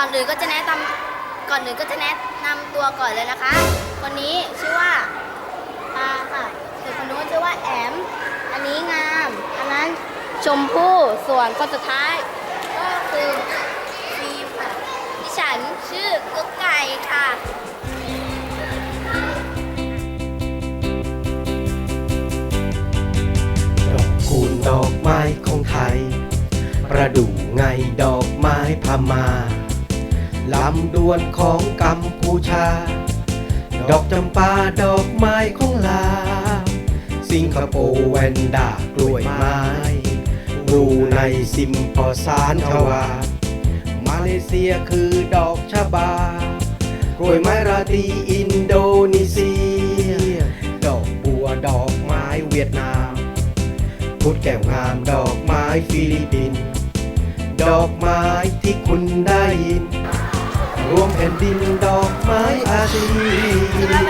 ก่อนอื่นก็จะแนะนำก่อนอื่นก็จะแนะนำตัวก่อนเลยนะคะ คนนี้ชื่อว่าปาค่ะส่วนคนนู้นชื่อว่าแอม อันนี้งาม อันนั้นชมพู่ ส่วนคนสุดท้ายก็คือฟิล์มค่ะ ดิฉันชื่อกุ๊กไก่ค่ะดอกคูณดอกไม้ของไทย ประดู่ไงดอกไม้พม่า ลำดวนของกัมพูชา ดอกจำปาดอกไม้ของลา สิงคโปร์แวนด้ากล้วยไม้รูไนซิมพอสานทวา มาเลเซียคือดอกชบากล้วยไม้ราตีอินโดนีเซีย ดอกบัวดอกไม้เวียดนาม พุดแก้วงามดอกไม้ฟิลิปปินส์ดอกไม้ที่คุณ ดินดอกไม้อาชี